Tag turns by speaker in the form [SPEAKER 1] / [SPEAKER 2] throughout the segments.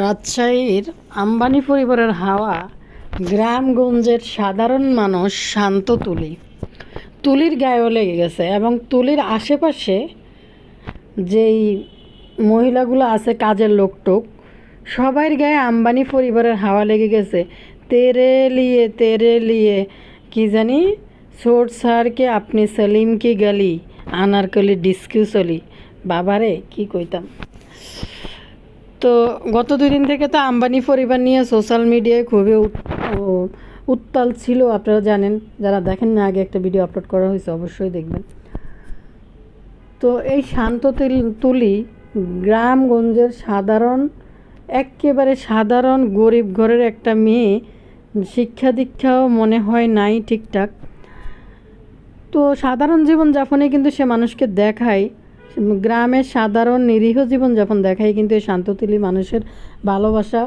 [SPEAKER 1] রাজশাহীর আম্বানি পরিবারের হাওয়া গ্রামগঞ্জের সাধারণ মানুষ শান্ত তুলি। তুলির গায়েও লেগে গেছে এবং তুলির আশেপাশে যেই মহিলাগুলো আছে, কাজের লোকটোক সবার গায়ে আম্বানি পরিবারের হাওয়া লেগে গেছে। তেরে লিয়ে তেরে লিয়ে, কি জানি সোট সারকে আপনি সেলিম কি গালি, আনারকলি ডিসকিউ চলি। বাবারে, কি কইতাম? তো গত দুই দিন থেকে তো আম্বানি পরিবার নিয়ে সোশ্যাল মিডিয়ায় খুবই উত- উত্তাল ছিল, আপনারা জানেন। যারা দেখেন না, আগে একটা ভিডিও আপলোড করা হয়েছে, অবশ্যই দেখবেন। তো এই শান্ত তুলি গ্রামগঞ্জের সাধারণ একেবারে সাধারণ গরিব ঘরের একটা মেয়ে, শিক্ষা দীক্ষাও মনে হয় নাই ঠিকঠাক। তো সাধারণ জীবনযাপনে কিন্তু সে মানুষকে দেখায়। গ্রামের সাধারণ নিরীহ জীবন জীবনযাপন দেখায় কিন্তু এই শান্ততুলি মানুষের ভালোবাসা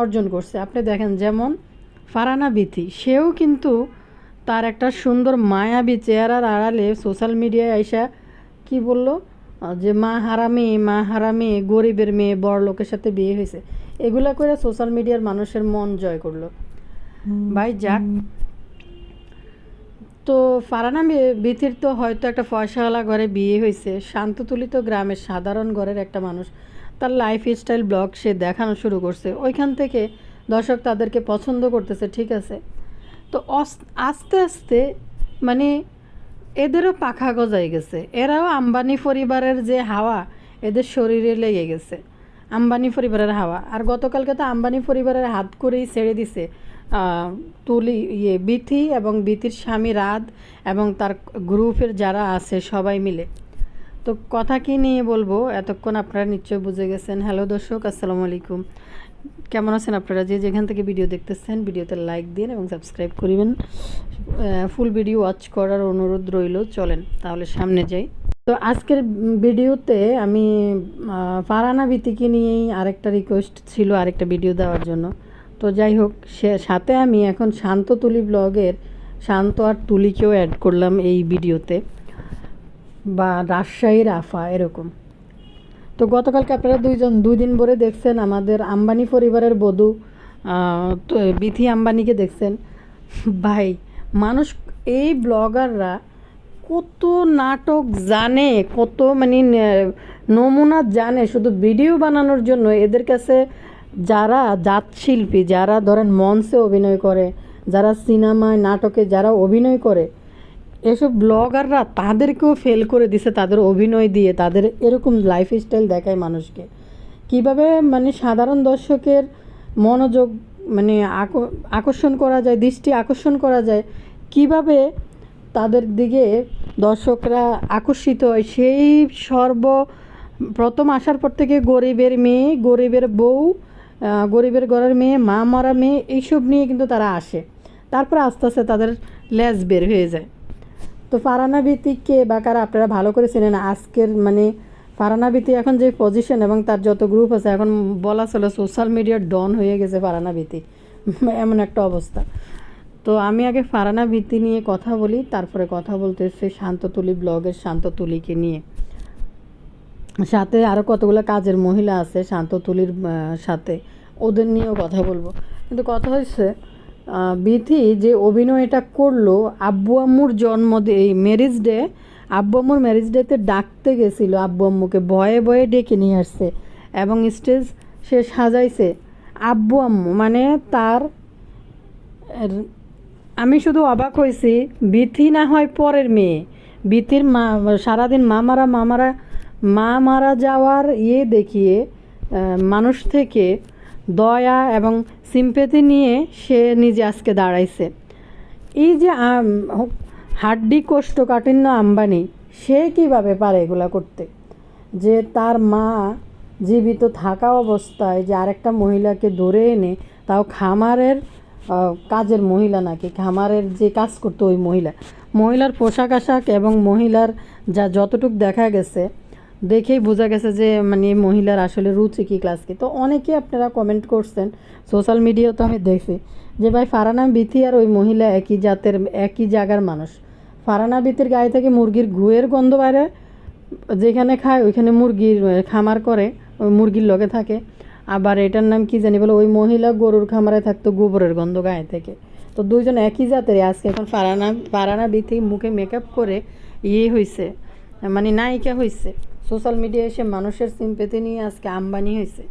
[SPEAKER 1] অর্জন করছে। আপনি দেখেন যেমন ফারানা বিথি সেও কিন্তু তার একটা সুন্দর মায়াবী চেহারার আড়ালে সোশ্যাল মিডিয়ায় আইসা কি বলল? যে মা হারামি মা হারামি গরিবের মেয়ে বড় লোকের সাথে বিয়ে হয়েছে। এগুলা করে সোশ্যাল মিডিয়ার মানুষের মন জয় করল। ভাই যাক তো ফারানা বিথির তো হয়তো একটা পয়সাওয়ালা ঘরে বিয়ে হয়েছে। শান্ততুলিত গ্রামের সাধারণ ঘরের একটা মানুষ। তার লাইফ স্টাইল ব্লগ সে দেখানো শুরু করছে। ওইখান থেকে দর্শক তাদেরকে পছন্দ করতেছে, ঠিক আছে? তো আস্তে আস্তে মানে এদেরও পাখা গজাই গেছে। এরাও আম্বানি পরিবারের যে হাওয়া, এদের শরীরে লেগে গেছে। আম্বানি পরিবারের হাওয়া। আর গতকালকে তো আম্বানি পরিবারের হাত করেই ছেড়ে দিছে। তুলি ইয়ে বিথি এবং বিথির স্বামী রাত এবং তার গ্রুপের যারা আছে সবাই মিলে। তো কথা কি নিয়ে বলব? এতক্ষণ আপনারা নিশ্চয়ই বুঝে গেছেন। হ্যালো দর্শক আসসালামু আলাইকুম। কেমন আছেন আপনারা? যে যেখান থেকে ভিডিও দেখতেছেন ভিডিওতে লাইক দিন এবং সাবস্ক্রাইব করিবেন। ফুল ভিডিও ওয়াচ করার অনুরোধ রইল চলেন তাহলে সামনে যাই। তো আজকের ভিডিওতে আমি আহ, ফারহানা বিতিকে নিয়েই আরেকটা রিকোয়েস্ট ছিল আরেকটা ভিডিও দেওয়ার জন্য। তো যাই হোক, সে সাথে আমি এখন শান্ত তুলি ব্লগের, শান্ত আর তুলিকেও অ্যাড করলাম এই ভিডিওতে। বা রাজশাহীর আফা, এরকম। তো গতকালকে আপনারা দুইজন দুই দিন ভরে দেখছেন আমাদের আম্বানি পরিবারের বধূ বিথি আম্বানিকে দেখছেন। ভাই, মানুষ, এই ব্লগাররা কত নাটক জানে, কত মানে নমুনা জানে, শুধু ভিডিও বানানোর জন্য। এদের কাছে যারা জাত শিল্পী যারা ধরেন মঞ্চে অভিনয় করে, যারা সিনেমায়, নাটকে যারা অভিনয় করে, এসব ব্লগাররা তাদেরকেও ফেল করে দিছে তাদের অভিনয় দিয়ে, তাদের এরকম লাইফ স্টাইল দেখায় মানুষকে। কীভাবে মানে সাধারণ দর্শকের মনোযোগ মানে আক- আকর্ষণ করা যায়, দৃষ্টি আকর্ষণ করা যায়, কীভাবে তাদের দিকে দর্শকরা আকর্ষিত হয়, সেই সর্ব, প্রথম আসার পর থেকে গরিবের মেয়ে, গরিবের বউ গরিবের ঘরের মেয়ে, মা মরা মেয়ে, এইসব নিয়ে কিন্তু তারা আসে। তারপর আস্তে আস্তে তাদের লেজ বের হয়ে যায়। তো ফারানা ভিত্তিককে বা কারা আপনারা ভালো করে চেনেন আজকের মানে ফারানা ভিত্তি এখন যে পজিশন এবং তার যত গ্রুপ আছে, এখন বলা চলে সোশ্যাল মিডিয়ার ডন হয়ে গেছে ফারানা ভিত্তি এমন একটা অবস্থা। তো আমি আগে ফারানা ভিত্তি নিয়ে কথা বলি, তারপরে কথা বলতে বলতেছে শান্ততুলি ব্লগের শান্ততুলিকে নিয়ে। সাথে আরও কতগুলো কাজের মহিলা আছে শান্ততুলির আহ, সাথে ওদের নিয়েও কথা বলব। কিন্তু কথা হচ্ছে বিথি যে অভিনয়টা করল আব্বু আম্মুর জন্মদিন এই ম্যারিজ ডে আব্বু আম্মুর ম্যারিজ ডেতে ডাকতে গেছিল আব্বু আম্মুকে ভয়ে ভয়ে ডেকে নিয়ে আসছে এবং স্টেজ সে সাজাইছে। আব্বু আম্মু মানে তার আমি শুধু অবাক হয়েছি বিথি না হয় পরের মেয়ে। বিথির মা সারাদিন মা মারা মা মারা যাওয়ার ইয়ে দেখিয়ে মানুষ থেকে দয়া এবং সিম্পেথি নিয়ে সে নিজে আজকে দাঁড়াইছে। এই যে হাড্ডি কোষ্ঠকাঠিন্য আম্বানি, সে কীভাবে পারে এগুলা করতে? যে তার মা জীবিত থাকা অবস্থায় যে আরেকটা মহিলাকে ধরে এনে, তাও খামারের কাজের মহিলা নাকি, খামারের যে কাজ করতো ওই মহিলা। মহিলার পোশাক আশাক এবং মহিলার যা যতটুক দেখা গেছে দেখেই বোঝা গেছে যে মানে মহিলার আসলে রুচি কী ক্লাস কি। তো অনেকেই আপনারা কমেন্ট করছেন সোশ্যাল মিডিয়াও তো আমি দেখছি, যে, ভাই ফারানা বিথি আর ওই মহিলা একই জাতের, একই জায়গার মানুষ। ফারানা বিথির গায়ে থেকে মুরগির ঘুয়ের গন্ধ বাইরে, যেখানে খায় ওইখানে মুরগির খামার করে, ওই মুরগির লগে থাকে। আবার এটার নাম কি জানি বলে, ওই মহিলা গরুর খামারে থাকতো গোবরের গন্ধ গায়ে থেকে। তো দুইজন একই জাতের আজকে এখন ফারানা ফারানা বিথি মুখে মেকআপ করে ইয়ে হয়েছে মানে নায়িকা হয়েছে সোশ্যাল মিডিয়ায় এসে মানুষের সিম্পেতি নিয়ে আজকে আম্বানি হয়েছে।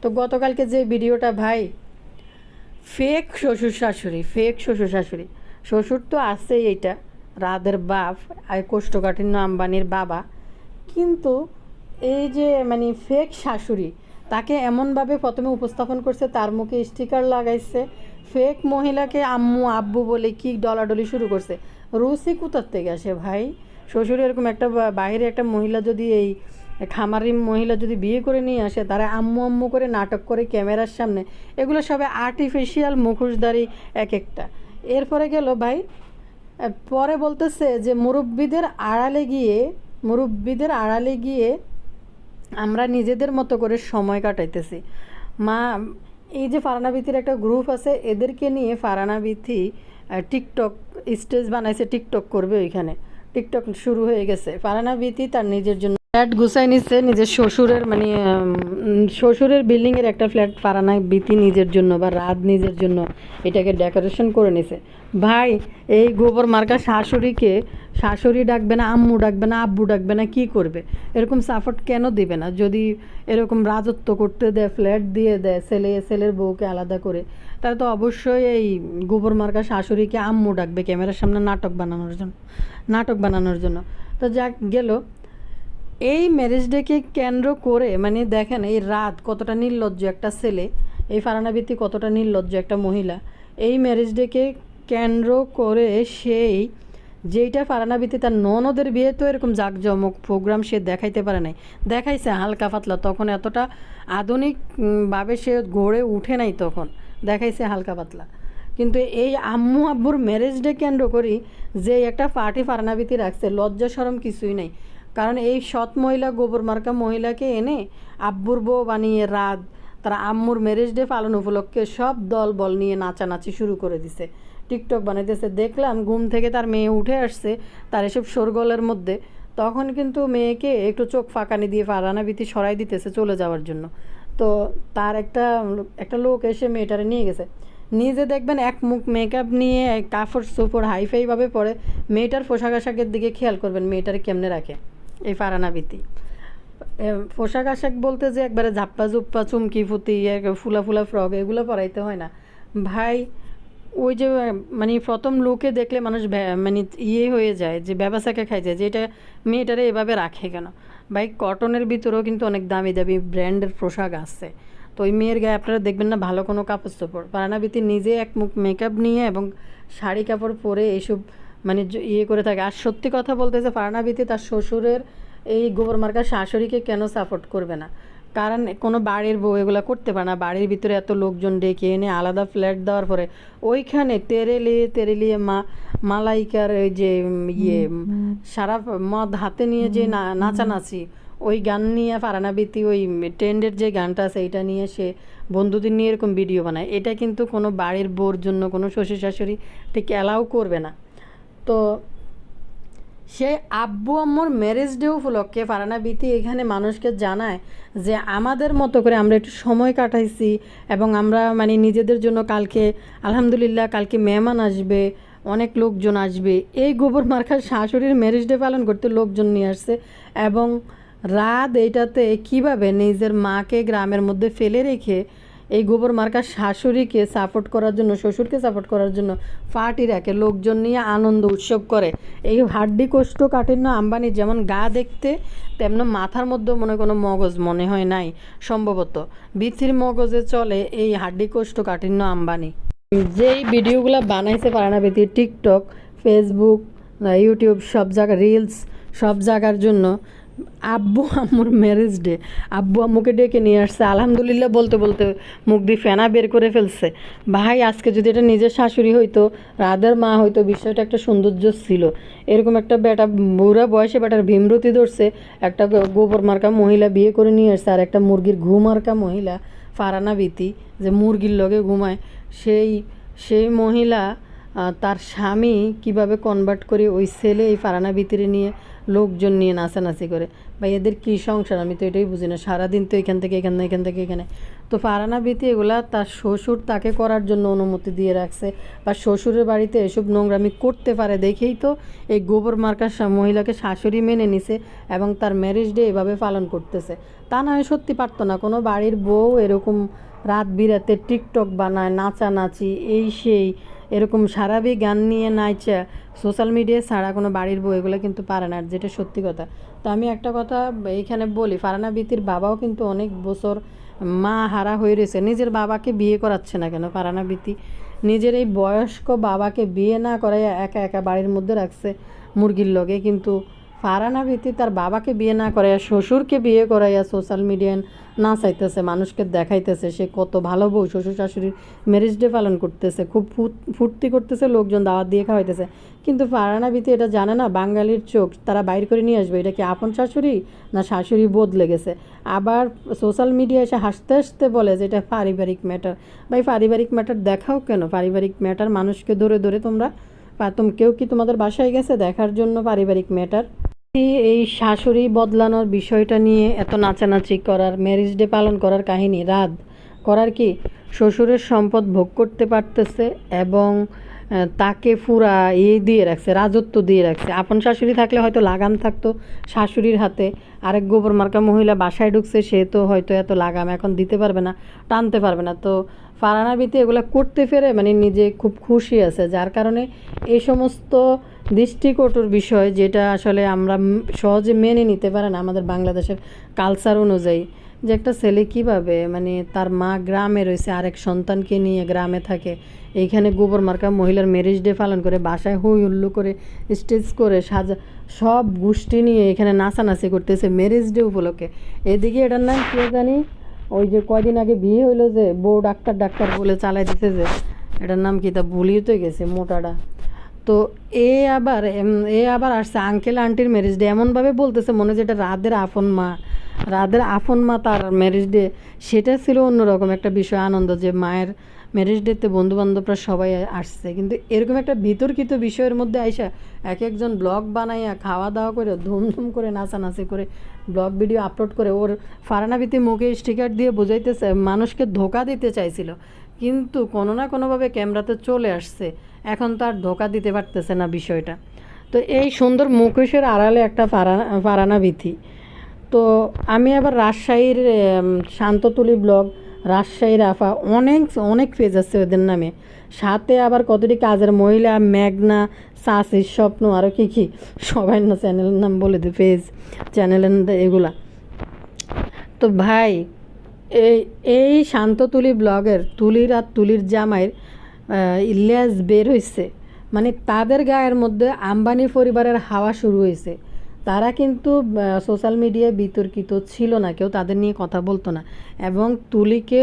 [SPEAKER 1] তো গতকালকে যে ভিডিওটা ভাই ফেক শ্বশুর শাশুড়ি ফেক শ্বশুর শাশুড়ি, শ্বশুর তো আছেই এইটা রাদের বাপ আর কোষ্ঠকাঠিন্য আম্বানির বাবা, কিন্তু এই যে মানে ফেক শাশুড়ি, তাকে এমনভাবে প্রথমে উপস্থাপন করছে, তার মুখে স্টিকার লাগাইছে ফেক মহিলাকে আম্মু, আব্বু বলে কি ডলাডলি শুরু করছে রুসি কোথার থেকে আসে ভাই? শ্বশুর এরকম একটা বা- বাইরে একটা মহিলা যদি এই খামারি মহিলা যদি বিয়ে করে নিয়ে আসে, তারা আম্মু আম্মু করে নাটক করে ক্যামেরার সামনে, এগুলো সবে আর্টিফিশিয়াল মুখোশধারী এক একটা। এরপরে গেল ভাই পরে বলতেছে যে মুরব্বীদের আড়ালে গিয়ে, মুরব্বীদের আড়ালে গিয়ে আমরা নিজেদের মতো করে সময় কাটাইতেছি। মা, এই যে ফারানাবিথির একটা গ্রুপ আছে, এদেরকে নিয়ে ফারানাবিথি টিকটক স্টেজ বানাইছে টিকটক করবে ওইখানে। টিকটক শুরু হয়ে গেছে। ফারানাবিথি তার নিজের জন্য ফ্ল্যাট গুছাই নিচ্ছে নিজের শ্বশুরের মানে শ্বশুরের বিল্ডিংয়ের একটা ফ্ল্যাট ফারানা বিতি নিজের জন্য বা রাত নিজের জন্য এটাকে ডেকোরেশন করে নিছে। ভাই, এই গোবর মার্কা শাশুড়িকে, শাশুড়ি ডাকবে না, আম্মু ডাকবে না, আব্বু ডাকবে না, কি করবে? এরকম সাপোর্ট কেন দিবে না? যদি এরকম রাজত্ব করতে দেয় ফ্ল্যাট দিয়ে দেয়, ছেলে, ছেলের বউকে আলাদা করে, তাহলে তো অবশ্যই এই গোবর মার্কা শাশুড়িকে আম্মু ডাকবে ক্যামেরার সামনে নাটক বানানোর জন্য, নাটক বানানোর জন্য। তো যাক, গেল। এই ম্যারেজ ডেকে কেন্দ্র করে মানে দেখেন এই রাত কতটা নির্লজ্জ একটা ছেলে, এই ফারানাবৃত্তি কতটা নির্লজ্জ একটা মহিলা, এই ম্যারেজ ডেকে কেন্দ্র করে সেই যেইটা ফারানাবৃত্তি তার ননদের বিয়ে তো এরকম জাঁকজমক প্রোগ্রাম সে দেখাইতে পারে নাই। দেখাইছে হালকা পাতলা, তখন এতটা আধুনিকভাবে সে গড়ে উঠে নাই তখন। দেখাইছে হালকা পাতলা। কিন্তু এই আম্মু আব্বুর ম্যারেজ ডে কেন্দ্র করি যে একটা পার্টি ফারানাবিতি রাখছে লজ্জা সরম কিছুই নেই। কারণ এই সৎ মহিলা গোবর মার্কা মহিলাকে এনে আব্বুর বউ বানিয়ে রাত, তারা আম্মুর ম্যারেজ ডে পালন উপলক্ষে সব দল বল নিয়ে নাচানাচি শুরু করে দিছে। টিকটক বানাইতেছে, দেখলাম ঘুম থেকে তার মেয়ে উঠে আসছে তার এসব শোরগোলের মধ্যে। তখন কিন্তু মেয়েকে একটু চোখ ফাঁকানি দিয়ে ফারানাবিতি সরাই দিতেছে চলে যাওয়ার জন্য। তো তার একটা একটা লোক এসে মেয়েটারে নিয়ে গেছে। নিজে দেখবেন এক মুখ মেকআপ নিয়ে কাপড় সুপড় হাইফাইভাবে পরে মেয়েটার পোশাক আশাকের দিকে খেয়াল করবেন, মেয়েটারে কেমনে রাখে। এই ফারানাবিতি। পোশাক আশাক বলতে যে একবারে ঝাপ্পা জুপ্পা চুমকি ফুতি ফুলা ফুলা ফ্রক, এগুলো পরাইতে হয় না। ভাই, ওই যে মানে প্রথম লোকে দেখলে মানুষ মানে ইয়ে হয়ে যায়, যে ব্যবসাকে খাই যায় যে এটা মেয়েটারে এভাবে রাখে কেন? ভাই কটনের ভিতরেও কিন্তু অনেক দামি দামি ব্র্যান্ডের পোশাক আছে। তো ওই মেয়ের গায়ে আপনারা দেখবেন না ভালো কোনো কাপড় চোপড়। পারানাবিতি নিজে এক মুখ মেকআপ নিয়ে এবং শাড়ি কাপড় পরে এইসব মানে ইয়ে করে থাকে। আর সত্যি কথা বলতে যে পারানাবিতি তার শ্বশুরের এই গোবর মার্কা শাশুড়িকে কেন সাপোর্ট করবে না? কারণ কোনো বাড়ির বউ এগুলো করতে পারে না। বাড়ির ভিতরে এত লোকজন ডেকে এনে আলাদা ফ্ল্যাট দেওয়ার পরে ওইখানে তেরেলিয়ে তেরেলিয়ে মা মালাইকার ওই যে ইয়ে সারা মদ হাতে নিয়ে যে না- নাচানাচি ওই গান নিয়ে ফারানাবিতি ওই ট্রেন্ডের যে গানটা আছে এটা নিয়ে সে বন্ধুদের নিয়ে এরকম ভিডিও বানায়। এটা কিন্তু কোনো বাড়ির বউর জন্য কোনো শ্বশুর শাশুড়ি ঠিক অ্যালাউ করবে না। তো সে আব্বু আম্মুর ম্যারেজ ডে উপলক্ষে ফারানা বিতি এখানে মানুষকে জানায় যে আমাদের মতো করে আমরা একটু সময় কাটাইছি এবং আমরা মানে নিজেদের জন্য কালকে, আলহামদুলিল্লাহ কালকে মেহমান আসবে, অনেক লোকজন আসবে। এই গোবর মার্কার শাশুড়ির ম্যারেজ ডে পালন করতে লোকজন নিয়ে আসছে এবং রাত এইটাতে কীভাবে নিজের মাকে গ্রামের মধ্যে ফেলে রেখে এই গোবর মার্কা শাশুড়িকে সাপোর্ট করার জন্য, শ্বশুরকে সাপোর্ট করার জন্য পার্টি রাখে, লোকজন নিয়ে আনন্দ উৎসব করে। এই হাড্ডি কোষ্ঠকাঠিন্য আম্বানি যেমন গা দেখতে, তেমন মাথার মধ্যে মনে কোনো মগজ মনে হয় নাই, সম্ভবত। বিথির মগজে চলে এই হাড্ডি কোষ্ঠকাঠিন্য আম্বানি। যেই ভিডিওগুলো বানাইছে পারানাবেতি টিকটক ফেসবুক ইউটিউব সব জায়গা রিলস সব জায়গার জন্য আব্বু আম্মুর ম্যারেজ ডে আব্বু আম্মুকে ডেকে নিয়ে আসছে। আলহামদুলিল্লাহ বলতে বলতে মুখ দিয়ে ফেনা বের করে ফেলছে। ভাই, আজকে যদি এটা নিজের শাশুড়ি হইতো, রাধার মা হইতো, বিষয়টা একটা সৌন্দর্য ছিল। এরকম একটা বেটা, বুড়া বয়সে বেটার ভীমরতি ধরছে, একটা গোবর মার্কা মহিলা বিয়ে করে নিয়ে আসছে, আর একটা মুরগির ঘু মার্কা মহিলা, ফারানা বিতি যে মুরগির লগে ঘুমায়। সেই সেই মহিলা তার স্বামী কীভাবে কনভার্ট করে ওই ছেলে এই ফারানা ভিতরে নিয়ে লোকজন নিয়ে নাচানাচি করে। বা এদের কী সংসার? আমি তো এটাই বুঝি না। সারাদিন তো এখান থেকে, এখানে এখান থেকে, এখানে। তো ফারানা বিতি এগুলা তার শ্বশুর তাকে করার জন্য অনুমতি দিয়ে রাখছে। বা শ্বশুরের বাড়িতে এসব নোংরামি করতে পারে দেখেই তো এই গোবর মার্কার মহিলাকে শাশুড়ি মেনে নিছে এবং তার ম্যারেজ ডে এভাবে পালন করতেছে। তা না হয় সত্যি পারতো না। কোনো বাড়ির বউ এরকম রাত বিরাতে টিকটক বানায়, নাচানাচি, এই সেই। এরকম সারাবি গান নিয়ে নাচা সোশ্যাল মিডিয়ায় ছাড়া কোনো বাড়ির বউ, এগুলো কিন্তু পারে না যেটা সত্যি কথা। তো আমি একটা কথা এইখানে বলি, ফারানা বিতির বাবাও কিন্তু অনেক বছর মা হারা হয়ে রয়েছে। নিজের বাবাকে বিয়ে করাচ্ছে না কেন ফারানা বিতি? নিজের এই বয়স্ক বাবাকে বিয়ে না করাই একা একা বাড়ির মধ্যে রাখছে মুরগির লগে, কিন্তু ফারানা বিতি তার বাবাকে বিয়ে না করাইয়া শ্বশুরকে বিয়ে করাইয়া সোশ্যাল মিডিয়ায় না চাইতেছে মানুষকে দেখাইতেছে। সে কত ভালো বউ, শ্বশুর শাশুড়ির ম্যারেজ ডে পালন করতেছে, খুব ফুর্তি করতেছে, লোকজন দাওয়াত দিয়ে খাওয়াইতেছে। কিন্তু ফারানা বিতি এটা জানে না, বাঙালির চোখ, তারা বাইর করে নিয়ে আসবে। এটা কি আপন শাশুড়ি না শাশুড়ি বদলে গেছে? আবার সোশ্যাল মিডিয়া এসে হাসতে হাসতে বলে যে এটা পারিবারিক ম্যাটার ভাই, পারিবারিক ম্যাটার দেখাও কেন? পারিবারিক ম্যাটার মানুষকে ধরে ধরে তোমরা কেউ কি তোমাদের বাসায় গেছে? দেখার জন্য পারিবারিক ম্যাটার এই শাশুড়ি বদলানোর বিষয়টা নিয়ে এত নাচানাচি করার ম্যারেজ ডে পালন করার কাহিনী? রাত করার কি? শ্বশুরের সম্পদ ভোগ করতে পারতেছে এবং তাকে ফুরা ইয়ে দিয়ে রাখছে, রাজত্ব দিয়ে রাখছে। আপন শাশুড়ি থাকলে হয়তো লাগাম থাকতো শাশুড়ির হাতে। আরেক গোবর মার্কা মহিলা বাসায় ঢুকছে, সে তো হয়তো এত লাগাম এখন দিতে পারবে না, টানতে পারবে না। তো ফারানা বিতে এগুলো করতে ফেরে মানে নিজে খুব খুশি আছে, যার কারণে এই সমস্ত দৃষ্টিকটুর বিষয় যেটা আসলে আমরা সহজে মেনে নিতে পারে না আমাদের বাংলাদেশের কালচার অনুযায়ী। যে একটা ছেলে কীভাবে মানে তার মা গ্রামে রয়েছে, আরেক সন্তানকে নিয়ে গ্রামে থাকে। এইখানে গোবর মার্কা মহিলার ম্যারেজ ডে পালন করে, বাসায় হই হুল্লু করে, স্টেজ করে, সাজা, সব গোষ্ঠী নিয়ে এখানে নাচানাচি করতেছে ম্যারেজ ডে উপলক্ষে। এদিকে এটার নাম কে জানি? ওই যে কয়দিন আগে বিয়ে হইল যে, বউ ডাক্তার ডাক্তার বলে চালাই দিছে যে, এটার নাম কি তা ভুলিয়ে তো গেছে মোটাটা তো এ আবার এ আবার আসছে। আঙ্কেল আন্টির ম্যারেজ ডে এমনভাবে বলতেছে মনে এটা রাদের আপন মা। রাদের আপন মা তার ম্যারেজ ডে সেটা ছিল অন্যরকম একটা বিষয়, আনন্দ যে মায়ের ম্যারেজ ডেতে বন্ধু বান্ধবরা সবাই আসছে। কিন্তু এরকম একটা বিতর্কিত বিষয়ের মধ্যে আইসা এক একজন ব্লগ বানাইয়া খাওয়া দাওয়া করে, ধুমধুম করে, নাচানাচি করে ব্লগ ভিডিও আপলোড করে, ওর ফারানাবিতে মুখে স্টিকার দিয়ে বোঝাইতেছে, মানুষকে ধোকা দিতে চাইছিল। কিন্তু কোনো না কোনোভাবে ক্যামেরাতে চলে আসছে। এখন তার ধোকা দিতে পারতেছে না বিষয়টা। তো এই সুন্দর মুখোশের আড়ালে একটা ফারা, ফারানা বিথি। তো আমি আবার রাজশাহীর শান্ততুলি ব্লগ রাজশাহীর আফা অনেক অনেক পেজ আছে ওদের নামে। সাথে আবার কতটি কাজের মহিলা, মেঘনা, সাসির স্বপ্ন আরও কী কী, সবাই না চ্যানেলের নাম বলে দে পেজ চ্যানেলের এগুলা। তো ভাই এই এই শান্ত তুলি ব্লগের তুলির আর তুলির জামাইয়ের ইলিয়াস বের হয়েছে মানে তাদের গায়ের মধ্যে আম্বানি পরিবারের হাওয়া শুরু হয়েছে তারা কিন্তু সোশ্যাল মিডিয়ায় বিতর্কিত ছিল না, কেউ তাদের নিয়ে কথা বলতো না। এবং তুলিকে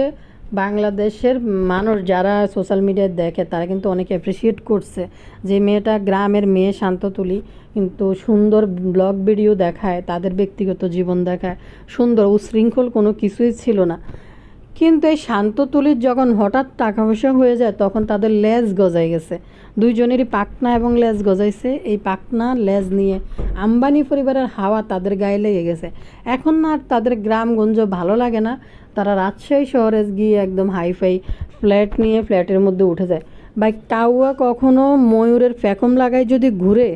[SPEAKER 1] বাংলাদেশের মানুষ যারা সোশ্যাল মিডিয়ায় দেখে, তারা কিন্তু অনেক অ্যাপ্রিসিয়েট করছে যে মেয়েটা গ্রামের মেয়ে শান্ত তুলি কিন্তু সুন্দর ব্লগ ভিডিও দেখায়, তাদের ব্যক্তিগত জীবন দেখায়। সুন্দর, উশৃঙ্খল কোনো কিছুই ছিল না। কিন্তু এই শান্ত তুলির যখন হঠাৎ টাকা পয়সা হয়ে যায়, তখন তাদের লেজ গজাই গেছে। দুইজনেরই পাকনা এবং লেজ গজাইছে। এই পাকনা লেজ নিয়ে আম্বানি পরিবারের হাওয়া তাদের গায়ে লেগে গেছে। এখন না আর তাদের গ্রামগঞ্জ ভালো লাগে না। তারা রাজশাহী শহরে গিয়ে একদম হাইফাই ফ্ল্যাট নিয়ে ফ্ল্যাটের মধ্যে উঠে যায়। বা কাউয়া কখনো ময়ূরের ফ্যাকম লাগায় যদি ঘুরে?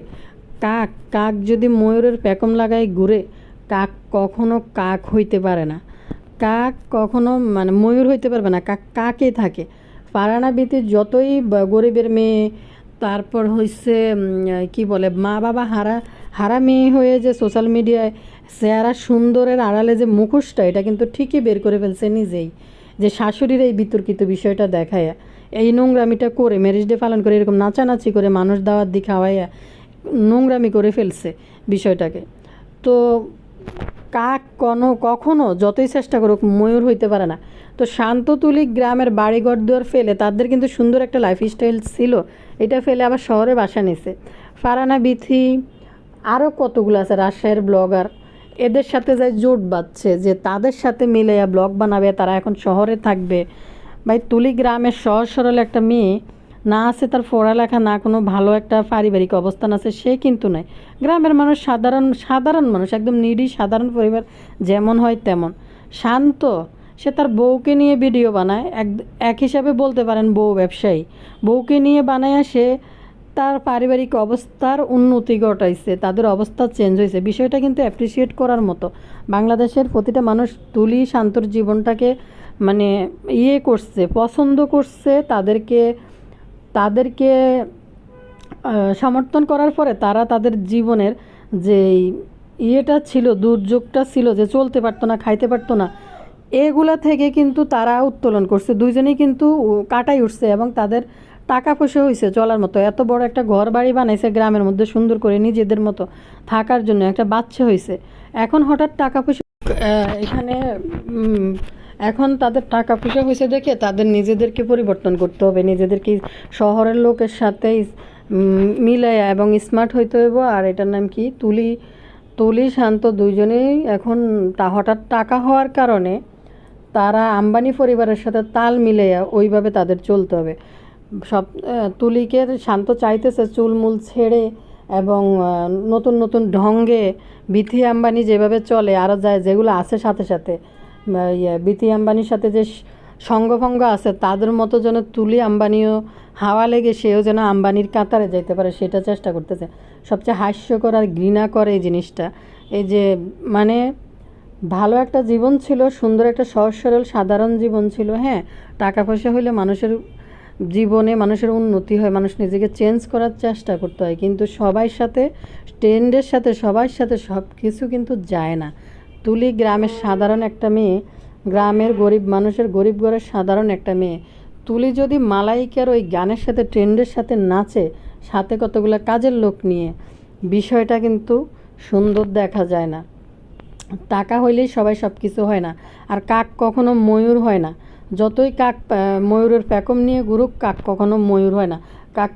[SPEAKER 1] কাক কাক যদি ময়ূরের প্যাকম লাগায় ঘুরে, কাক কখনো কাক হইতে পারে না। কাক কখনো মানে ময়ূর হইতে পারবে না, কাক কাকে থাকে? পারানা বিতে যতই গরিবের মেয়ে, তারপর হচ্ছে কি বলে, মা বাবা হারা হারা মেয়ে হয়ে যে সোশ্যাল মিডিয়ায় চেহারা সুন্দরের আড়ালে যে মুখোশটা, এটা কিন্তু ঠিকই বের করে ফেলছে নিজেই। যে শাশুড়ির এই বিতর্কিত বিষয়টা দেখায়, এই নোংরামিটা করে ম্যারেজ ডে পালন করে এরকম নাচানাচি করে মানুষ দাওয়াত দি খাওয়াইয়া নোংরামি করে ফেলছে বিষয়টাকে। তো কাক কোনো কখনো যতই চেষ্টা করুক ময়ূর হইতে পারে না। তো শান্ততুলি গ্রামের বাড়িঘর দুয়ার ফেলে তাদের কিন্তু সুন্দর একটা লাইফস্টাইল ছিল। এটা ফেলে আবার শহরে বাসা নিছে। ফারানা বিথি আরও কতগুলো আছে রাজশাহীর ব্লগার। এদের সাথে যাই জোট বাঁধছে যে তাদের সাথে মিলে ব্লগ বানাবে, তারা এখন শহরে থাকবে। ভাই, তুলি গ্রামের সহজ সরল একটা মেয়ে না আছে তার পড়ালেখা, না কোনো ভালো একটা পারিবারিক অবস্থান আছে, সে কিন্তু নাই। গ্রামের মানুষ সাধারণ সাধারণ মানুষ, একদম নিডি সাধারণ পরিবার যেমন হয় তেমন। শান্ত, সে তার বউকে নিয়ে ভিডিও বানায়। এক এক হিসাবে বলতে পারেন বউ ব্যবসায়ী। বউকে নিয়ে বানায় সে তার পারিবারিক অবস্থার উন্নতি ঘটাইছে, তাদের অবস্থা চেঞ্জ হয়েছে বিষয়টা কিন্তু অ্যাপ্রিসিয়েট করার মতো। বাংলাদেশের প্রতিটা মানুষ তুলি শান্তর জীবনটাকে মানে ইয়ে করছে, পছন্দ করছে তাদেরকে তাদেরকে সমর্থন করার পরে তারা তাদের জীবনের যে ইয়েটা ছিল, দুর্যোগটা ছিল যে চলতে পারতো না, খাইতে পারতো না, এগুলা থেকে কিন্তু তারা উত্তোলন করছে। দুইজনেই কিন্তু কাটাই উঠছে এবং তাদের টাকা পয়সা হয়েছে চলার মতো। এত বড় একটা ঘর বাড়ি বানাইছে গ্রামের মধ্যে সুন্দর করে নিজেদের মতো থাকার জন্য একটা বাচ্চা হয়েছে এখন হঠাৎ টাকা পয়সা এখানে এখন তাদের টাকা পয়সা হয়েছে দেখে তাদের নিজেদেরকে পরিবর্তন করতে হবে, নিজেদেরকে শহরের লোকের সাথে মিলাইয়া এবং স্মার্ট হইতে হইব। আর এটার নাম কি? তুলি তুলি শান্ত দুইজনেই এখন তা হঠাৎ টাকা হওয়ার কারণে তারা আম্বানি পরিবারের সাথে তাল মিলাইয়া ওইভাবে তাদের চলতে হবে। সব তুলিকে শান্ত চাইতেছে চুলমুল ছেড়ে এবং নতুন নতুন ঢঙ্গে বিথি আম্বানি যেভাবে চলে আরও যায় যেগুলো আছে সাথে সাথে। ইয়ে বিথি আম্বানির সাথে যে সঙ্গভঙ্গ আছে, তাদের মতো যেন তুলি আম্বানিও হাওয়া লেগে সেও যেন আম্বানির কাতারে যেতে পারে, সেটা চেষ্টা করতেছে। সবচেয়ে হাস্যকর আর ঘৃণা করে এই জিনিসটা। এই যে মানে ভালো একটা জীবন ছিল, সুন্দর একটা সহজ সরল সাধারণ জীবন ছিল হ্যাঁ? টাকা পয়সা হইলে মানুষের জীবনে মানুষের উন্নতি হয়, মানুষ নিজেকে চেঞ্জ করার চেষ্টা করতে হয়। কিন্তু সবার সাথে ট্রেন্ডের সাথে, সবার সাথে সব কিছু কিন্তু যায় না। তুলি গ্রামের সাধারণ একটা মেয়ে, গ্রামের গরিব মানুষের গরিব ঘরের সাধারণ একটা মেয়ে। তুলি যদি মালাইকার ওই গানের সাথে, ট্রেন্ডের সাথে নাচে, সাথে কতগুলো কাজের লোক নিয়ে, বিষয়টা কিন্তু সুন্দর দেখা যায় না। টাকা হইলেই সবাই সব কিছু হয় না। আর কাক কখনো ময়ূর হয় না। যতই কাক ময়ূরের প্যাকম নিয়ে ঘুরুক, কাক কখনো ময়ূর হয় না। কাক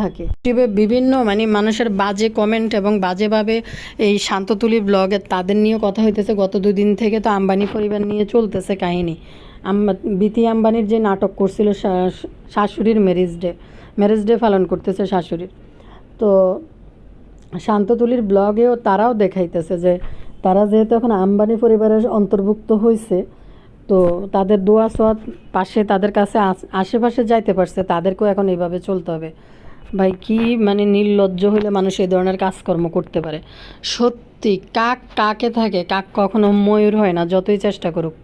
[SPEAKER 1] থাকে? ইউটিউবে বিভিন্ন মানে মানুষের বাজে কমেন্ট এবং বাজেভাবে এই শান্ততুলি ব্লগে তাদের নিয়ে কথা হইতেছে। গত দুদিন থেকে তো আম্বানি পরিবার নিয়ে চলতেছে কাহিনী। বিতি আম্বানির যে নাটক করছিল শাশুড়ির ম্যারেজ ডে ম্যারেজ ডে পালন করতেছে শাশুড়ির। তো শান্ততুলির ব্লগেও তারাও দেখাইতেছে যে, তারা যেহেতু এখন আম্বানি পরিবারের অন্তর্ভুক্ত হয়েছে তো তাদের দোয়া সোয়াদ পাশে তাদের কাছে আশেপাশে যাইতে পারছে, তাদেরকেও এখন এইভাবে চলতে হবে। ভাই, কি মানে নির্লজ্জ হইলে মানুষ এই ধরনের কাজকর্ম করতে পারে। সত্যি, কাক কাকে থাকে, কাক কখনো ময়ূর হয় না, যতই চেষ্টা করুক।